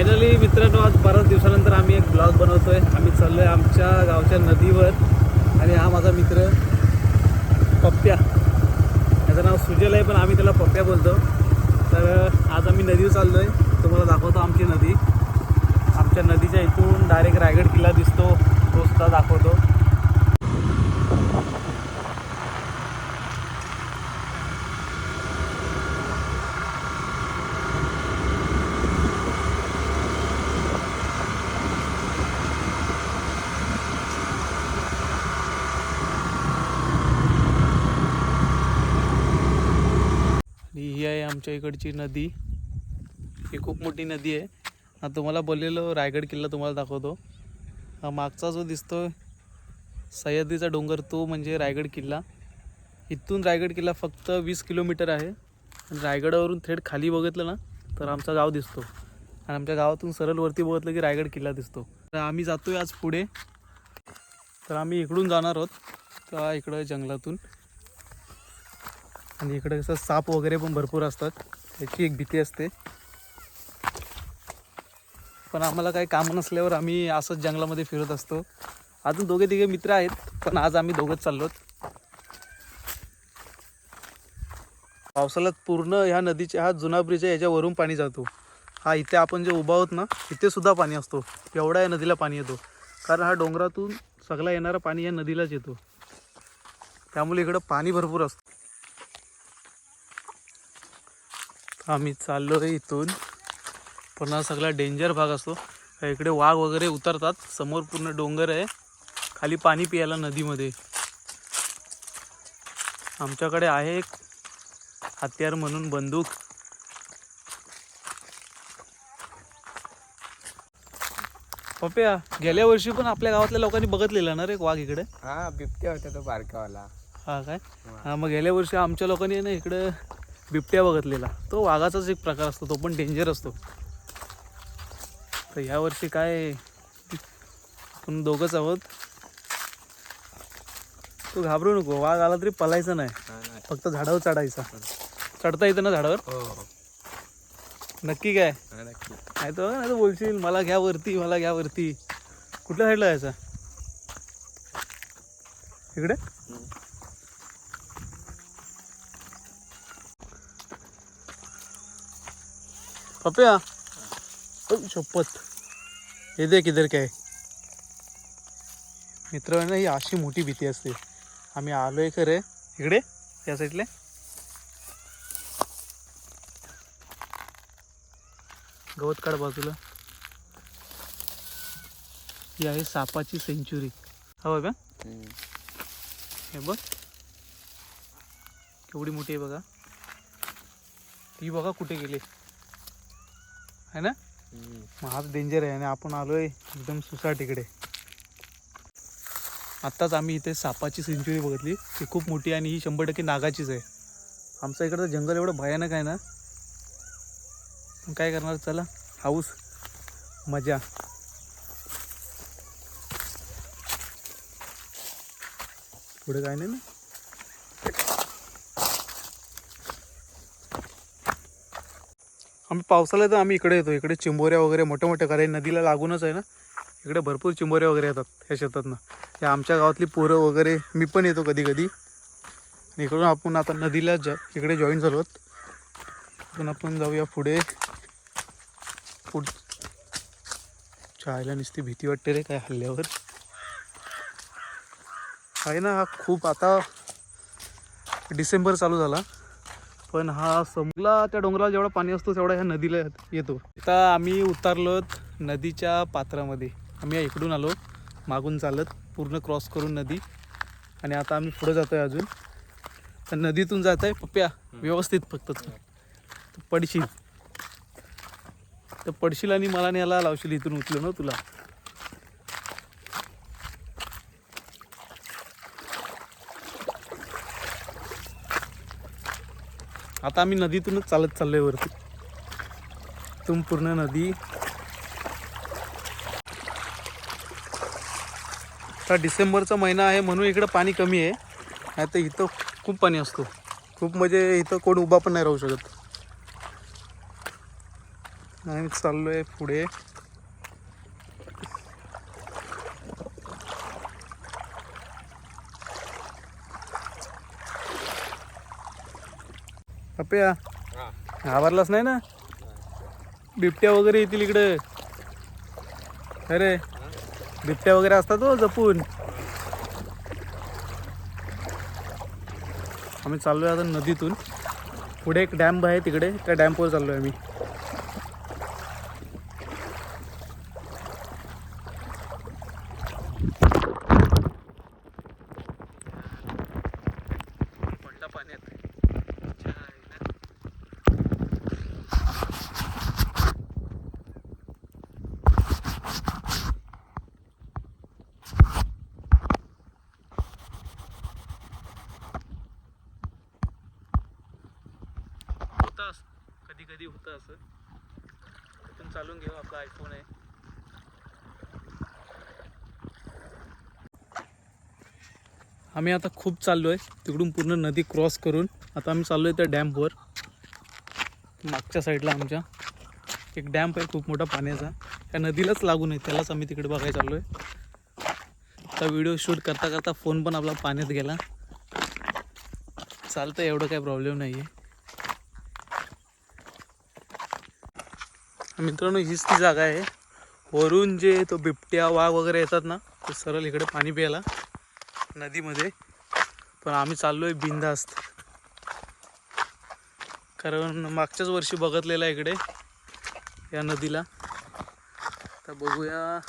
Finally मित्रांनो आज बऱ्याच दिवसानंतर आम्ही एक ब्लॉग बनवतोय. आम्ही चाललोय आमच्या गावच्या नदीवर. आणि हा माझा मित्र पप्प्या. याचं नाव सुजल आहे पण आम्ही त्याला पप्प्या बोलतो. तर आज आम्ही नदीवर चाललोय. तुम्हाला दाखवतो आमची नदी. आमच्या नदीच्या इथून डायरेक्ट रायगड किल्ला दिसतो. तो सुद्धा दाखवतो आणि ही आहे आमच्या इकडची नदी. ही खूप मोठी नदी आहे. तुम्हाला बोललेलो रायगड किल्ला तुम्हाला दाखवतो. हा मागचा जो दिसतो सह्याद्रीचा डोंगर तो म्हणजे रायगड किल्ला. इथून रायगड किल्ला फक्त वीस किलोमीटर आहे. आणि रायगडावरून थेट खाली बघितलं ना तर आमचा गाव दिसतो. आणि आमच्या गावातून सरळ वरती बघितलं की रायगड किल्ला दिसतो. तर आम्ही आहे आज पुढे. तर आम्ही इकडून जाणार आहोत त्या इकडं जंगलातून. आणि इकडे कसं साप वगैरे पण भरपूर असतात. त्याची एक भीती असते. पण आम्हाला काही काम नसल्यावर आम्ही असंच जंगलामध्ये फिरत असतो. अजून दोघे तिघे मित्र आहेत पण आज आम्ही दोघंच चाललो पावसाळ्यात पूर्ण ह्या नदीच्या हा जुना ब्रिज आहे याच्यावरून पाणी जातो. हा इथे आपण जे उभा आहोत ना इथे सुद्धा पाणी असतो. एवढा या नदीला पाणी येतो. कारण हा डोंगरातून सगळा येणारं पाणी या नदीलाच येतो. त्यामुळे इकडं पाणी भरपूर असतं. आम्ही चाललो आहे इथून. पण हा सगळा डेंजर भाग असतो. इकडे वाघ वगैरे उतरतात. समोर पूर्ण डोंगर आहे. खाली पाणी प्यायला नदीमध्ये. आमच्याकडे आहे एक हत्यार म्हणून बंदूक. पप्या गेल्या वर्षी पण आपल्या गावातल्या लोकांनी बघितलेला ना रे एक वाघ इकडे? हा बिबट्या होता तो बारकावाला हा काय? हा. मग गेल्या वर्षी आमच्या लोकांनी ना इकडं बिबट्या बघितलेला. तो वाघाचाच एक प्रकार असतो तो पण डेंजर असतो. तर ह्या वर्षी काय आपण दोघंच आहोत. तू घाबरू नको वाघ आला तरी पलायचं नाही. फक्त झाडावर चढायचा. चढता येतं ना झाडावर? हो नक्की काय? हा, नक्की. नाही तर नाही तर बोलशील मला घ्या वरती मला घ्या वरती. कुठल्या साईडला जायचा? इकडे? पप्या शपथ. हे देख इधर काय मित्र ही अशी मोठी भीती असते. आम्ही आलोय खरे. इकडे या साईडला गवत काढ बाजूला. ही आहे सापाची सेंचुरी हा बघा हम्म. हे बघ. केवढी मोठी आहे बघा. ती बघा कुठे गेली. है ना? मग हाच डेंजर आहे आणि आपण आलोय एकदम सुसाट इकडे आत्ताच आम्ही इथे सापाची सेंचुरी बघितली. ती खूप मोठी आणि ही शंभर टक्के नागाचीच आहे. आमचं इकडचं जंगल एवढं भयानक आहे ना? पण काय करणार? चला हाऊस. मजा. पुढे काय नाही ना? आम्ही पावसाळ्यात आम्ही इकडे येतो. इकडे चिंबोऱ्या वगैरे मोठ्या मोठ्या कारण नदीला लागूनच आहे ना. इकडे भरपूर चिंबोऱ्या वगैरे येतात ह्या शेतातनं. हे आमच्या गावातली पोरं वगैरे मी पण येतो कधी कधी आणि इकडून आपण आता नदीला ज इकडे जॉईन झालो आहोत. इकडून आपण जाऊया पुढे. पुढ चायला नुसती भीती वाटते रे काय हल्ल्यावर. आहे ना हा खूप आता डिसेंबर चालू झाला. पण हा समला त्या डोंगराला जेवढा पाणी असतो तेवढा ह्या नदीला येतो. आता आम्ही उतारलोत नदीच्या पात्रामध्ये. आम्ही इकडून आलो मागून चालत पूर्ण क्रॉस करून नदी. आणि आता आम्ही पुढं जातो आहे अजून. तर नदीतून जात आहे पप्प्या व्यवस्थित फक्त. पडशील. तर पडशील आणि मला न्यायला लावशील इथून उचलं ना हो, तुला. आता आम्ही नदीतूनच चालत चाललोय वरती. तुम पूर्ण नदी. आता डिसेंबरचा महिना आहे म्हणून इकडं पाणी कमी आहे. नाही तर इथं खूप पाणी असतो. खूप म्हणजे इथं कोण उभा पण नाही राहू शकत. आम्ही आहे पुढे. पप्या घाबरलाच नाही ना? बिबट्या वगैरे येतील इकडे. अरे बिबट्या वगैरे असतात हो जपून. आम्ही चाललोय आता नदीतून. पुढे एक डॅम्प आहे तिकडे. त्या डॅम्पवर चाललोय आम्ही पडला पाण्यात होतं असं कधी होतं असं? तिथून चालून घेऊ आपला आयफोन आहे. आम्ही आता खूप चाललो आहे तिकडून पूर्ण नदी क्रॉस करून. आता आम्ही चाललो आहे त्या डॅमवर मागच्या साईडला आमच्या. एक डॅम्प आहे खूप मोठा पाण्याचा. त्या नदीलाच लागून आहे त्यालाच आम्ही तिकडे बघायला चाललो आहे आता व्हिडिओ शूट करता करता फोन पण आपला पाण्यात गेला. चालतं एवढं काही प्रॉब्लेम नाही आहे मित्रांनो हीच ती जागा आहे. वरून जे तो बिबट्या वाघ वगैरे येतात ना ते सरळ इकडे पाणी प्यायला नदीमध्ये. पण आम्ही चाललो आहे बिंदास्त कारण मागच्याच वर्षी बघतलेला आहे इकडे या नदीला. तर बघूया.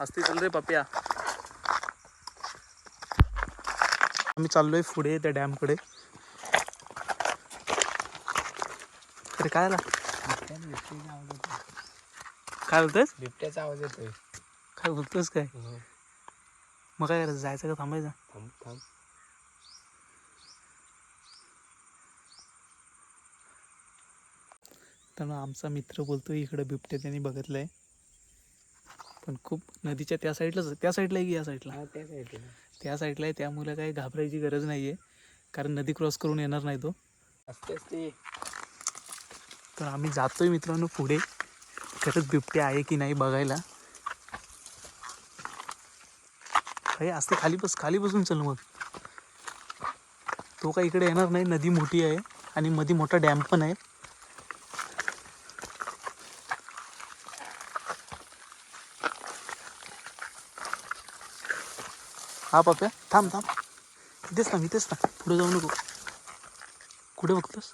असते चाल रे पप्या. आम्ही चाललोय पुढे त्या डॅमकडे. अरे काय आला? बिबट्याचा आवाज येतोय. काय बोलतोस बिबट्याचा आवाज येतोय. काय? बोलतोस काय मग काय करायचं? जायचं का थांबायचं? थांब थांब. तर आमचा मित्र बोलतोय इकडं बिबट्या त्यांनी बघितलंय. पण खूप नदीच्या त्या साईडलाच त्या साईडला आहे की या साईडला? हा त्या साईडला त्या साईडला आहे. त्यामुळे काही घाबरायची गरज नाही आहे कारण नदी क्रॉस करून येणार नाही तो. असते असते तर आम्ही जातोय मित्रांनो पुढे. खरंच बिबट्या आहे की नाही बघायला. काही असते खाली बस खाली बसून चल मग. तो काय इकडे येणार नाही नदी मोठी आहे आणि मध्ये मोठा डॅम पण आहे. हा पाप्या थांब थांब. इथेच थांब इथेच थांब. पुढे जाऊ नको. कुठे बघतोस?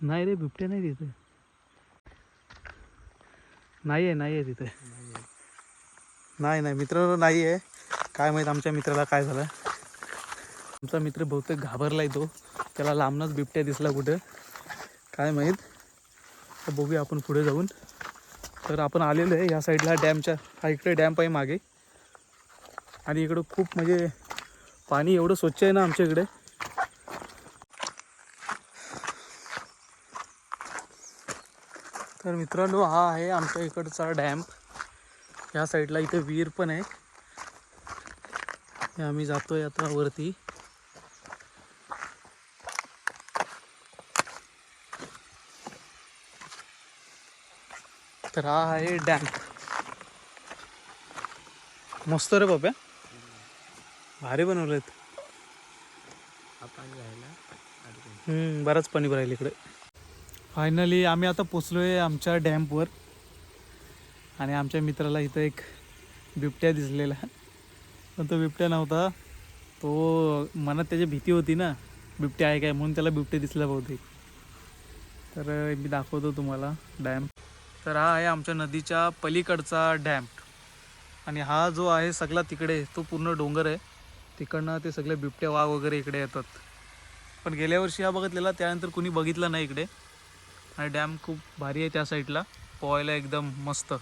नाही रे बिबट्या नाही तिथे. नाही आहे नाही आहे तिथे. नाही नाही मित्र नाही आहे काय माहीत आमच्या मित्राला काय झालं. आमचा मित्र बहुतेक घाबरलाय तो. त्याला लांबनच बिबट्या दिसला कुठं. काय माहीत. तर बघूया आपण पुढे जाऊन. तर आपण आलेलो आहे या साईडला डॅमच्या. हा इकडे डॅम आहे मागे. आणि इकडं खूप म्हणजे पाणी एवढं स्वच्छ आहे ना आमच्या इकडे. तर मित्रांनो हा आहे आमच्या इकडचा डॅम्प या साईडला इथे विहीर पण आहे. आम्ही जातोय आता वरती. तर हा आहे डॅम्प मस्त रे बाप्या भारी बनवलेत बरंच पाणी भरायला इकडे. फायनली आम्ही आता पोचलो आहे आमच्या डॅम्पवर. आणि आमच्या मित्राला इथं एक बिबट्या दिसलेला. पण तो बिबट्या नव्हता. तो मनात त्याची भीती होती ना बिबट्या आहे काय म्हणून त्याला बिबट्या दिसला बहुतेक. तर मी दाखवतो तुम्हाला डॅम. तर हा आहे आमच्या नदीच्या पलीकडचा डॅम. आणि हा जो आहे सगळा तिकडे तो पूर्ण डोंगर आहे. तिकडनं ते सगळे बिबट्या वाघ वगैरे इकडे येतात. पण गेल्या वर्षी हा बघितलेला त्यानंतर कुणी बघितला नाही इकडे. आणि डॅम खूप भारी आहे त्या साईडला. पोहायला एकदम मस्त.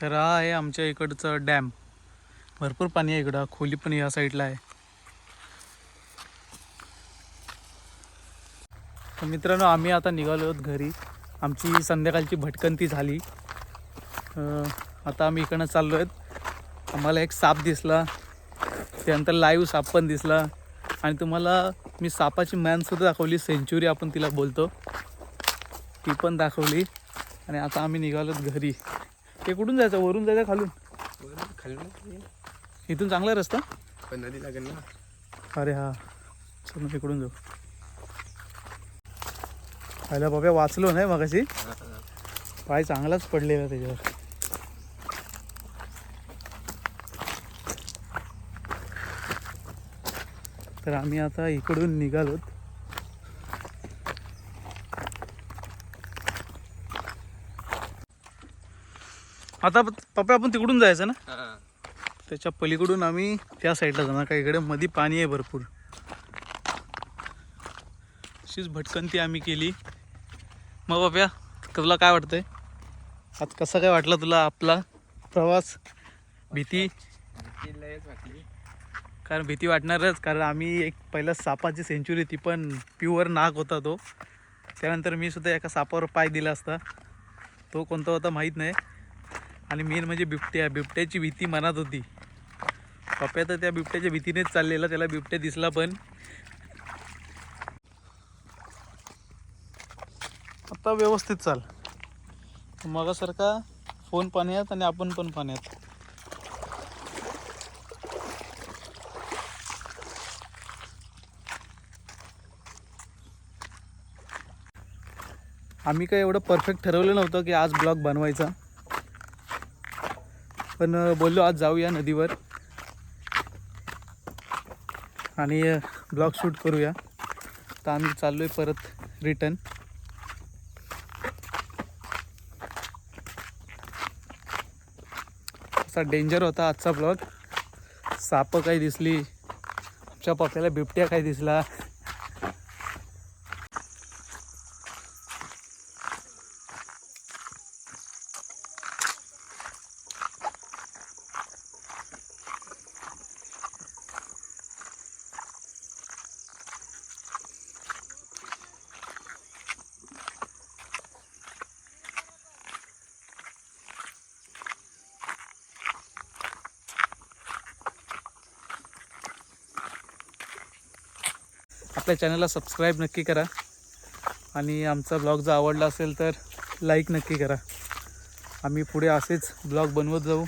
तर हा आहे आमच्या इकडचं डॅम. भरपूर पाणी आहे इकडं. खोली पण या साईडला आहे. तर मित्रांनो आम्ही आता निघालो आहोत घरी. आमची संध्याकाळची भटकंती झाली. आता आम्ही इकडनं चाललो आहेत. आम्हाला एक साप दिसला. त्यानंतर लाईव्ह साप पण दिसला. आणि तुम्हाला मी सापाची मॅनसुद्धा दाखवली. सेंचुरी आपण तिला बोलतो. ती पण दाखवली. आणि आता आम्ही निघालोत घरी. ते कुठून जायचं? वरून जायचं खालून? खाल्लं इथून चांगला रस्ता? पण नदी लागेल ना. अरे हा. चल मग इकडून जाऊ. पहिला बाबा वाचलो नाही मगाशी. पाय चांगलाच पडलेला त्याच्यावर. तर आम्ही आता इकडून निघालोत. आता पप्पा आपण तिकडून जायचं ना? त्याच्या पलीकडून आम्ही त्या साईडला जाणार का इकडे मध्ये पाणी आहे भरपूर. अशीच भटकंती आम्ही केली. मग बाप्या तुला काय वाटतंय? आज कसा काय वाटला तुला आपला प्रवास? भीती? कारण भीती वाटणारच कारण आम्ही एक पहिला सापाची सेंचुरी ती पण प्युअर नाग होता तो. त्यानंतर मी सुद्धा एका सापावर पाय दिला असता. तो कोणता होता माहीत नाही. आणि मेन म्हणजे बिबट्या बिबट्याची भीती मनात होती. पप्प्या तर त्या बिबट्याच्या भीतीनेच चाललेला त्याला बिबट्या दिसला पण. आता व्यवस्थित चाल. मगासारखा फोन पाण्यात आणि आपण पण पाण्यात. आम्ही काय एवढं परफेक्ट ठरवलं नव्हतं की आज ब्लॉग बनवायचा. पण बोललो आज जाऊया नदीवर. आणि ब्लॉग शूट करूया. तर आम्ही चाललो आहे परत रिटर्न. असा डेंजर होता आजचा ब्लॉग. सापं काही दिसली. आमच्या पप्याला बिबट्या काही दिसला. आपल्या चॅनलला सबस्क्राईब नक्की करा. आणि आमचा ब्लॉग जर आवडला असेल तर लाईक नक्की करा. आम्ही पुढे असेच ब्लॉग बनवत जाऊ.